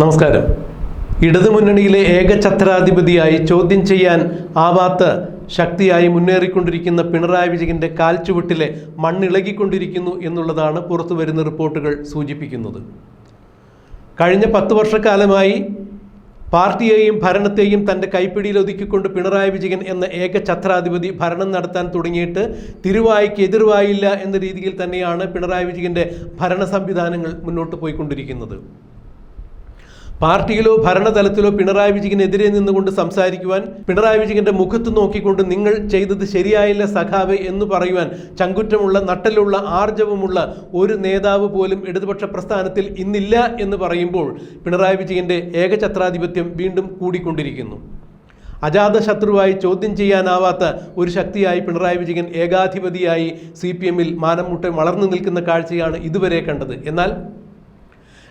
നമസ്കാരം. ഇടതുമുന്നണിയിലെ ഏകഛത്രാധിപതിയായി ചോദ്യം ചെയ്യാൻ ആവാത്ത ശക്തിയായി മുന്നേറിക്കൊണ്ടിരിക്കുന്ന പിണറായി വിജയന്റെ കാൽച്ചുവട്ടിലെ മണ്ണിളകിക്കൊണ്ടിരിക്കുന്നു എന്നുള്ളതാണ് പുറത്തു വരുന്ന റിപ്പോർട്ടുകൾ സൂചിപ്പിക്കുന്നത്. കഴിഞ്ഞ പത്ത് വർഷക്കാലമായി പാർട്ടിയെയും ഭരണത്തെയും തന്റെ കൈപ്പിടിയിൽ ഒതുക്കിക്കൊണ്ട് പിണറായി വിജയൻ എന്ന ഏക ഛത്രാധിപതി ഭരണം നടത്താൻ തുടങ്ങിയിട്ട് തിരുവായിക്ക് എതിർവായില്ല എന്ന രീതിയിൽ തന്നെയാണ് പിണറായി വിജയന്റെ ഭരണ സംവിധാനങ്ങൾ മുന്നോട്ട് പോയിക്കൊണ്ടിരിക്കുന്നത്. പാർട്ടിയിലോ ഭരണതലത്തിലോ പിണറായി വിജയനെതിരെ നിന്നുകൊണ്ട് സംസാരിക്കുവാൻ പിണറായി വിജയന്റെ മുഖത്ത് നോക്കിക്കൊണ്ട് നിങ്ങൾ ചെയ്തത് ശരിയായില്ല സഖാവ് എന്ന് പറയുവാൻ ചങ്കുറ്റമുള്ള നട്ടലുള്ള ആർജവമുള്ള ഒരു നേതാവ് പോലും ഇടതുപക്ഷ പ്രസ്ഥാനത്തിൽ ഇന്നില്ല എന്ന് പറയുമ്പോൾ പിണറായി വിജയന്റെ ഏകഛത്രാധിപത്യം വീണ്ടും കൂടിക്കൊണ്ടിരിക്കുന്നു. അജാത ശത്രുവായി ചോദ്യം ചെയ്യാനാവാത്ത ഒരു ശക്തിയായി പിണറായി വിജയൻ ഏകാധിപതിയായി സി പി എമ്മിൽ മാനം മുട്ടെ വളർന്നു നിൽക്കുന്ന കാഴ്ചയാണ് ഇതുവരെ കണ്ടത്. എന്നാൽ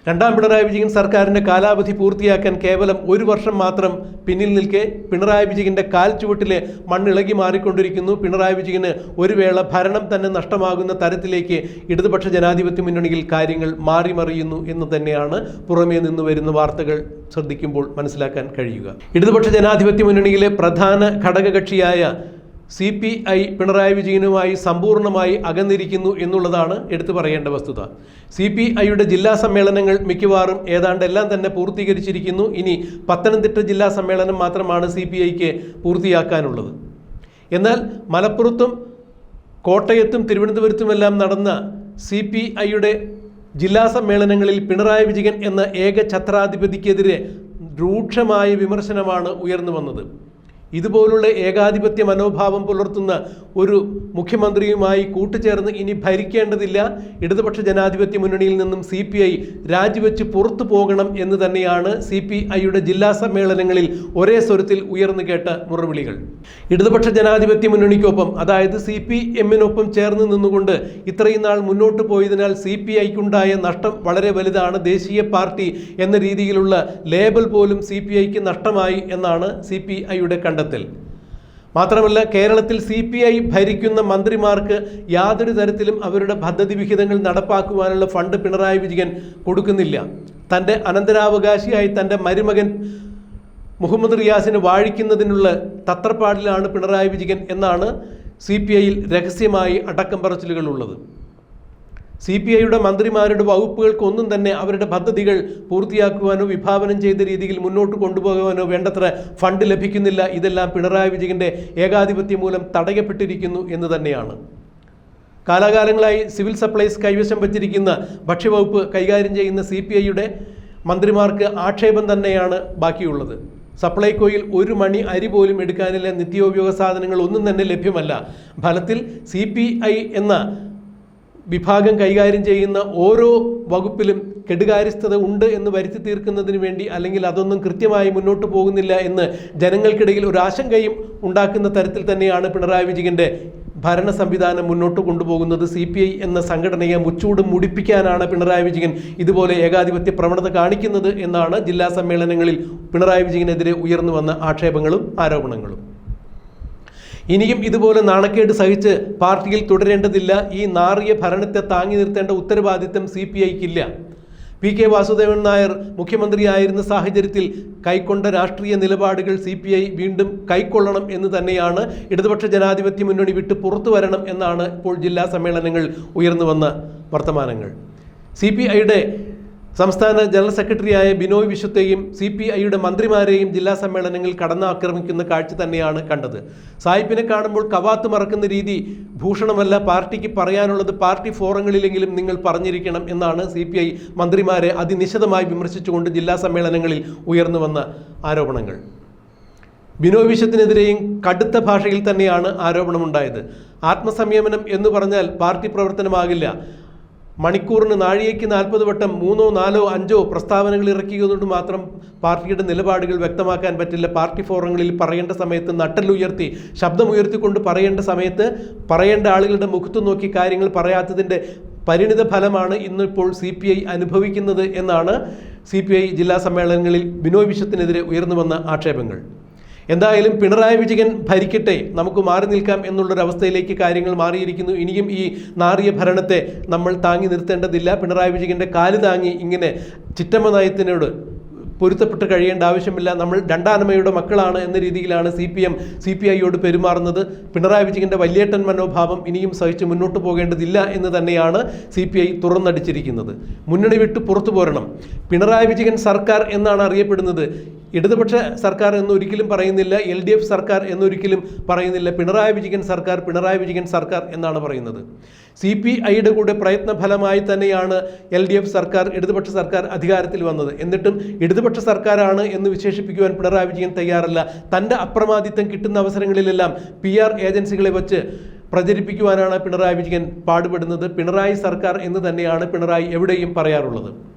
രണ്ടാം പിണറായി വിജയൻ സർക്കാരിന്റെ കാലാവധി പൂർത്തിയാക്കാൻ കേവലം ഒരു വർഷം മാത്രം പിന്നിൽ നിൽക്കെ പിണറായി വിജയന്റെ കാൽ ചുവട്ടിലെ മണ്ണിളകി മാറിക്കൊണ്ടിരിക്കുന്നു. പിണറായി വിജയന് ഒരു വേള ഭരണം തന്നെ നഷ്ടമാകുന്ന തരത്തിലേക്ക് ഇടതുപക്ഷ ജനാധിപത്യ മുന്നണിയിൽ കാര്യങ്ങൾ മാറിമറിയുന്നു എന്ന് തന്നെയാണ് പുറമേ നിന്ന് വരുന്ന വാർത്തകൾ ശ്രദ്ധിക്കുമ്പോൾ മനസ്സിലാക്കാൻ കഴിയുക. ഇടതുപക്ഷ ജനാധിപത്യ മുന്നണിയിലെ പ്രധാന ഘടകകക്ഷിയായ സി പി ഐ പിണറായി വിജയനുമായി സമ്പൂർണമായി അകന്നിരിക്കുന്നു എന്നുള്ളതാണ് എടുത്തു പറയേണ്ട വസ്തുത. സി പി ഐയുടെ ജില്ലാ സമ്മേളനങ്ങൾ മിക്കവാറും ഏതാണ്ട് എല്ലാം തന്നെ പൂർത്തീകരിച്ചിരിക്കുന്നു. ഇനി പത്തനംതിട്ട ജില്ലാ സമ്മേളനം മാത്രമാണ് സി പി ഐക്ക് പൂർത്തിയാക്കാനുള്ളത്. എന്നാൽ മലപ്പുറത്തും കോട്ടയത്തും തിരുവനന്തപുരത്തുമെല്ലാം നടന്ന സി പി ഐയുടെ ജില്ലാ സമ്മേളനങ്ങളിൽ പിണറായി വിജയൻ എന്ന ഏക ഛത്രാധിപതിക്കെതിരെ രൂക്ഷമായ വിമർശനമാണ് ഉയർന്നു വന്നത്. ഇതുപോലുള്ള ഏകാധിപത്യ മനോഭാവം പുലർത്തുന്ന ഒരു മുഖ്യമന്ത്രിയുമായി കൂട്ടുചേർന്ന് ഇനി ഭരിക്കേണ്ടതില്ല. ഇടതുപക്ഷ ജനാധിപത്യ മുന്നണിയിൽ നിന്നും സി പി ഐ രാജിവെച്ച് പുറത്തു പോകണം എന്ന് തന്നെയാണ് സി പി ഐയുടെ ജില്ലാ സമ്മേളനങ്ങളിൽ ഒരേ സ്വരത്തിൽ ഉയർന്നു കേട്ട മുറവിളികൾ. ഇടതുപക്ഷ ജനാധിപത്യ മുന്നണിക്കൊപ്പം അതായത് സി പി എമ്മിനൊപ്പം ചേർന്ന് നിന്നുകൊണ്ട് ഇത്രയും നാൾ മുന്നോട്ട് പോയതിനാൽ സി പി ഐക്കുണ്ടായ നഷ്ടം വളരെ വലുതാണ്. ദേശീയ പാർട്ടി എന്ന രീതിയിലുള്ള ലേബൽ പോലും സി പി ഐക്ക് നഷ്ടമായി എന്നാണ് സി പി ഐയുടെ കണ്ടെത്തൽ. മാത്രമല്ല കേരളത്തിൽ സി പി ഐ ഭരിക്കുന്ന മന്ത്രിമാർക്ക് യാതൊരു തരത്തിലും അവരുടെ പദ്ധതി വിഹിതങ്ങൾ നടപ്പാക്കുവാനുള്ള ഫണ്ട് പിണറായി വിജയൻ കൊടുക്കുന്നില്ല. തന്റെ അനന്തരാവകാശിയായി തന്റെ മരുമകൻ മുഹമ്മദ് റിയാസിനെ വാഴിക്കുന്നതിനുള്ള തത്രപ്പാടിലാണ് പിണറായി വിജയൻ എന്നാണ് സി പി ഐയിൽ രഹസ്യമായി അടക്കം പറച്ചിലുകൾ ഉള്ളത്. സി പി ഐയുടെ മന്ത്രിമാരുടെ വകുപ്പുകൾക്കൊന്നും തന്നെ അവരുടെ പദ്ധതികൾ പൂർത്തിയാക്കുവാനോ വിഭാവനം ചെയ്ത രീതിയിൽ മുന്നോട്ട് കൊണ്ടുപോകുവാനോ വേണ്ടത്ര ഫണ്ട് ലഭിക്കുന്നില്ല. ഇതെല്ലാം പിണറായി വിജയന്റെ ഏകാധിപത്യം മൂലം തടയപ്പെട്ടിരിക്കുന്നു എന്ന് തന്നെയാണ്. കാലാകാലങ്ങളായി സിവിൽ സപ്ലൈസ് കൈവശം വച്ചിരിക്കുന്ന ഭക്ഷ്യവകുപ്പ് കൈകാര്യം ചെയ്യുന്ന സി പി ഐയുടെ മന്ത്രിമാർക്ക് ആക്ഷേപം തന്നെയാണ് ബാക്കിയുള്ളത്. സപ്ലൈകോയിൽ ഒരു മണി അരി പോലും എടുക്കാനില്ല. നിത്യോപയോഗ സാധനങ്ങൾ ഒന്നും തന്നെ ലഭ്യമല്ല. ഫലത്തിൽ സി എന്ന വിഭാഗം കൈകാര്യം ചെയ്യുന്ന ഓരോ വകുപ്പിലും കെടുകാര്യസ്ഥത ഉണ്ട് എന്ന് വരുത്തി തീർക്കുന്നതിന് വേണ്ടി അല്ലെങ്കിൽ അതൊന്നും കൃത്യമായി മുന്നോട്ട് പോകുന്നില്ല എന്ന് ജനങ്ങൾക്കിടയിൽ ഒരു ആശങ്കയും ഉണ്ടാക്കുന്ന തരത്തിൽ തന്നെയാണ് പിണറായി വിജയന്റെ ഭരണ സംവിധാനം മുന്നോട്ട് കൊണ്ടുപോകുന്നത്. സി പി ഐ എന്ന സംഘടനയെ മുച്ചൂട് മുടിപ്പിക്കാനാണ് പിണറായി വിജയൻ ഇതുപോലെ ഏകാധിപത്യ പ്രവണത കാണിക്കുന്നത് എന്നാണ് ജില്ലാ സമ്മേളനങ്ങളിൽ പിണറായി വിജയനെതിരെ ഉയർന്നു വന്ന ആക്ഷേപങ്ങളും ആരോപണങ്ങളും. ഇനിയും ഇതുപോലെ നാണക്കേട് സഹിച്ച് പാർട്ടിയിൽ തുടരേണ്ടതില്ല. ഈ നാറിയ ഭരണത്തെ താങ്ങി നിർത്തേണ്ട ഉത്തരവാദിത്തം സി പി ഐക്കില്ല. പി കെ വാസുദേവൻ നായർ മുഖ്യമന്ത്രിയായിരുന്ന സാഹചര്യത്തിൽ കൈക്കൊണ്ട രാഷ്ട്രീയ നിലപാടുകൾ സി പി ഐ വീണ്ടും കൈക്കൊള്ളണം എന്ന് തന്നെയാണ് ഇടതുപക്ഷ ജനാധിപത്യ മുന്നണി വിട്ട് പുറത്തു വരണം എന്നാണ് ഇപ്പോൾ ജില്ലാ സമ്മേളനങ്ങൾ ഉയർന്നു വന്ന വർത്തമാനങ്ങൾ. സി പി ഐയുടെ സംസ്ഥാന ജനറൽ സെക്രട്ടറിയായ ബിനോയ് വിശ്വത്തെയും സി പി ഐയുടെ മന്ത്രിമാരെയും ജില്ലാ സമ്മേളനങ്ങളിൽ കടന്നാക്രമിക്കുന്ന കാഴ്ച തന്നെയാണ് കണ്ടത്. സായിപ്പിനെ കാണുമ്പോൾ കവാത്ത് മറക്കുന്ന രീതി ഭൂഷണമല്ല പാർട്ടിക്ക് പറയാനുള്ളത് പാർട്ടി ഫോറങ്ങളിലെങ്കിലും നിങ്ങൾ പറഞ്ഞിരിക്കണം എന്നാണ് സി പി ഐ മന്ത്രിമാരെ അതിനിശിതമായി വിമർശിച്ചുകൊണ്ട് ജില്ലാ സമ്മേളനങ്ങളിൽ ഉയർന്നു വന്ന ആരോപണങ്ങൾ. ബിനോയ് വിശ്വത്തിനെതിരെയും കടുത്ത ഭാഷയിൽ തന്നെയാണ് ആരോപണമുണ്ടായത്. ആത്മസംയമനം എന്ന് പറഞ്ഞാൽ പാർട്ടി പ്രവർത്തനമാകില്ല. മണിക്കൂറിന് നാഴികയ്ക്ക് നാൽപ്പത് വട്ടം മൂന്നോ നാലോ അഞ്ചോ പ്രസ്താവനകൾ ഇറക്കിയതുകൊണ്ട് മാത്രം പാർട്ടിയുടെ നിലപാടുകൾ വ്യക്തമാക്കാൻ പറ്റില്ല. പാർട്ടി ഫോറങ്ങളിൽ പറയേണ്ട സമയത്ത് നട്ടലുയർത്തി ശബ്ദമുയർത്തിക്കൊണ്ട് പറയേണ്ട സമയത്ത് പറയേണ്ട ആളുകളുടെ മുഖത്ത് നോക്കി കാര്യങ്ങൾ പറയാത്തതിന്റെ പരിണിത ഫലമാണ് ഇന്നിപ്പോൾ സി പി ഐ അനുഭവിക്കുന്നത് എന്നാണ് സി പി ഐ ജില്ലാ സമ്മേളനങ്ങളിൽ ബിനോയ് വിശ്വത്തിനെതിരെ ഉയർന്നു വന്ന ആക്ഷേപങ്ങൾ. എന്തായാലും പിണറായി വിജയൻ ഭരിക്കട്ടെ നമുക്ക് മാറി നിൽക്കാം എന്നുള്ളൊരവസ്ഥയിലേക്ക് കാര്യങ്ങൾ മാറിയിരിക്കുന്നു. ഇനിയും ഈ നാറിയ ഭരണത്തെ നമ്മൾ താങ്ങി നിർത്തേണ്ടതില്ല. പിണറായി വിജയന്റെ കാൽ താങ്ങി ഇങ്ങനെ ചിറ്റമ്മ നയത്തിനോട് പൊരുത്തപ്പെട്ട് കഴിയേണ്ട ആവശ്യമില്ല. നമ്മൾ രണ്ടാനമ്മയുടെ മക്കളാണ് എന്ന രീതിയിലാണ് C P M C P ഐയോട് പെരുമാറുന്നത്. പിണറായി വിജയന്റെ വല്യേട്ടൻ മനോഭാവം ഇനിയും സഹിച്ച് മുന്നോട്ട് പോകേണ്ടതില്ല എന്ന് തന്നെയാണ് സി പി ഐ തുറന്നടിച്ചിരിക്കുന്നത്. മുന്നണി വിട്ട് പുറത്തു പോരണം. പിണറായി വിജയൻ സർക്കാർ എന്നാണ് അറിയപ്പെടുന്നത്. ഇടതുപക്ഷ സർക്കാർ എന്നൊരിക്കലും പറയുന്നില്ല. എൽ ഡി എഫ് സർക്കാർ എന്നൊരിക്കലും പറയുന്നില്ല. പിണറായി വിജയൻ സർക്കാർ പിണറായി വിജയൻ സർക്കാർ എന്നാണ് പറയുന്നത്. സി പി ഐയുടെ കൂടെ പ്രയത്ന ഫലമായി തന്നെയാണ് എൽ ഡി എഫ് സർക്കാർ ഇടതുപക്ഷ സർക്കാർ അധികാരത്തിൽ വന്നത്. എന്നിട്ടും ഇടതുപക്ഷ സർക്കാരാണ് എന്ന് വിശേഷിപ്പിക്കുവാൻ പിണറായി വിജയൻ തയ്യാറല്ല. തന്റെ അപ്രമാദിത്വം കിട്ടുന്ന അവസരങ്ങളിലെല്ലാം പി ആർ ഏജൻസികളെ വച്ച് പ്രചരിപ്പിക്കുവാനാണ് പിണറായി വിജയൻ പാടുപെടുന്നത്. പിണറായി സർക്കാർ എന്ന് തന്നെയാണ് പിണറായി എവിടെയും പറയാറുള്ളത്.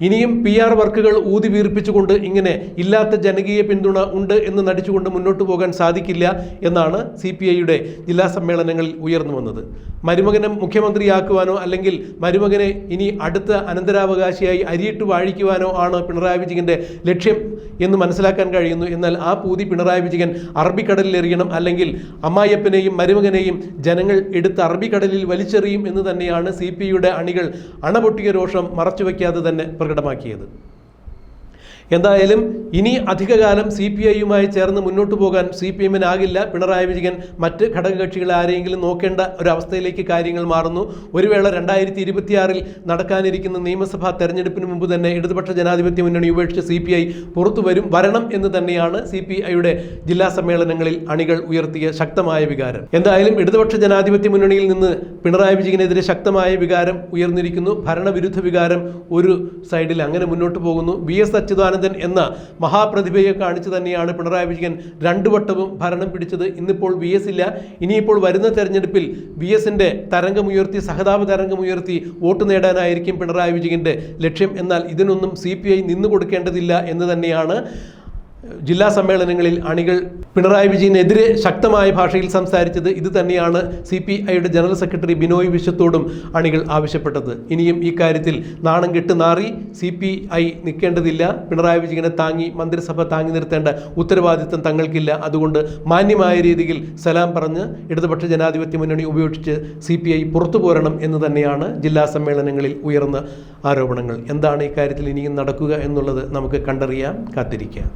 ഇനിയും പി ആർ വർക്കുകൾ ഊതി വീർപ്പിച്ചുകൊണ്ട് ഇങ്ങനെ ഇല്ലാത്ത ജനകീയ പിന്തുണ ഉണ്ട് എന്ന് നടിച്ചുകൊണ്ട് മുന്നോട്ട് പോകാൻ സാധിക്കില്ല എന്നാണ് സി പി ഐയുടെ ജില്ലാ സമ്മേളനങ്ങളിൽ ഉയർന്നു വന്നത്. മരുമകനെ മുഖ്യമന്ത്രിയാക്കുവാനോ അല്ലെങ്കിൽ മരുമകനെ ഇനി അടുത്ത അനന്തരാവകാശിയായി അരിയിട്ട് വാഴിക്കുവാനോ ആണ് പിണറായി വിജയന്റെ ലക്ഷ്യം എന്ന് മനസ്സിലാക്കാൻ കഴിയുന്നു. എന്നാൽ ആ പൂതി പിണറായി വിജയൻ അറബിക്കടലിൽ എറിയണം അല്ലെങ്കിൽ അമ്മായിയപ്പനെയും മരുമകനെയും ജനങ്ങൾ എടുത്ത് അറബിക്കടലിൽ വലിച്ചെറിയും എന്ന് തന്നെയാണ് സി പി ഐയുടെ അണികൾ അണപൊട്ടിയ രോഷം മറച്ചുവെക്കാതെ തന്നെ പ്രകടമാക്കിയത് എന്തായാലും ഇനി അധികകാലം സി പി ഐയുമായി ചേർന്ന് മുന്നോട്ട് പോകാൻ സി പി എമ്മിനാകില്ല. പിണറായി വിജയൻ മറ്റ് ഘടകകക്ഷികളെ ആരെങ്കിലും നോക്കേണ്ട ഒരു അവസ്ഥയിലേക്ക് കാര്യങ്ങൾ മാറുന്നു. ഒരു വേള രണ്ടായിരത്തി ഇരുപത്തിയാറിൽ നടക്കാനിരിക്കുന്ന നിയമസഭാ തെരഞ്ഞെടുപ്പിന് മുമ്പ് തന്നെ ഇടതുപക്ഷ ജനാധിപത്യ മുന്നണി ഉപേക്ഷിച്ച് സി പി ഐ പുറത്തു വരും. വരണം എന്ന് തന്നെയാണ് സി പി ഐയുടെ ജില്ലാ സമ്മേളനങ്ങളിൽ അണികൾ ഉയർത്തിയ ശക്തമായ വികാരം. എന്തായാലും ഇടതുപക്ഷ ജനാധിപത്യ മുന്നണിയിൽ നിന്ന് പിണറായി വിജയനെതിരെ ശക്തമായ വികാരം ഉയർന്നിരിക്കുന്നു. ഭരണവിരുദ്ധ വികാരം ഒരു സൈഡിൽ അങ്ങനെ മുന്നോട്ട് പോകുന്നു. വി എസ് അച്യുതാനന്ദൻ എന്ന മഹാപ്രതിഭയെ കാണിച്ചു തന്നെയാണ് പിണറായി വിജയൻ രണ്ടു വട്ടവും ഭരണം പിടിച്ചത്. ഇന്നിപ്പോൾ വി എസ് ഇല്ല. ഇനിയിപ്പോൾ വരുന്ന തെരഞ്ഞെടുപ്പിൽ വി എസിന്റെ തരംഗമുയർത്തി സഹതാപ തരംഗമുയർത്തി വോട്ട് നേടാനായിരിക്കും പിണറായി വിജയന്റെ ലക്ഷ്യം. എന്നാൽ ഇതിനൊന്നും സി പി ഐ നിന്നു കൊടുക്കേണ്ടതില്ല എന്ന് തന്നെയാണ് ജില്ലാ സമ്മേളനങ്ങളിൽ അണികൾ പിണറായി വിജയനെതിരെ ശക്തമായ ഭാഷയിൽ സംസാരിച്ചത് ഇത് തന്നെയാണ് സി പി ഐയുടെ ജനറൽ സെക്രട്ടറി ബിനോയ് വിശ്വത്തോടും അണികൾ ആവശ്യപ്പെട്ടത്. ഇനിയും ഈ കാര്യത്തിൽ നാണം കെട്ട് നാറി സി പി ഐ നിൽക്കേണ്ടതില്ല. പിണറായി വിജയനെ താങ്ങി മന്ത്രിസഭ താങ്ങി നിർത്തേണ്ട ഉത്തരവാദിത്തം തങ്ങൾക്കില്ല. അതുകൊണ്ട് മാന്യമായ രീതിയിൽ സലാം പറഞ്ഞ് ഇടതുപക്ഷ ജനാധിപത്യ മുന്നണി ഉപയോഗിച്ച് സി പി ഐ പുറത്തു പോരണം എന്ന് തന്നെയാണ് ജില്ലാ സമ്മേളനങ്ങളിൽ ഉയർന്ന ആരോപണങ്ങൾ. എന്താണ് ഇക്കാര്യത്തിൽ ഇനിയും നടക്കുക എന്നുള്ളത് നമുക്ക് കണ്ടറിയാം കാത്തിരിക്കാം.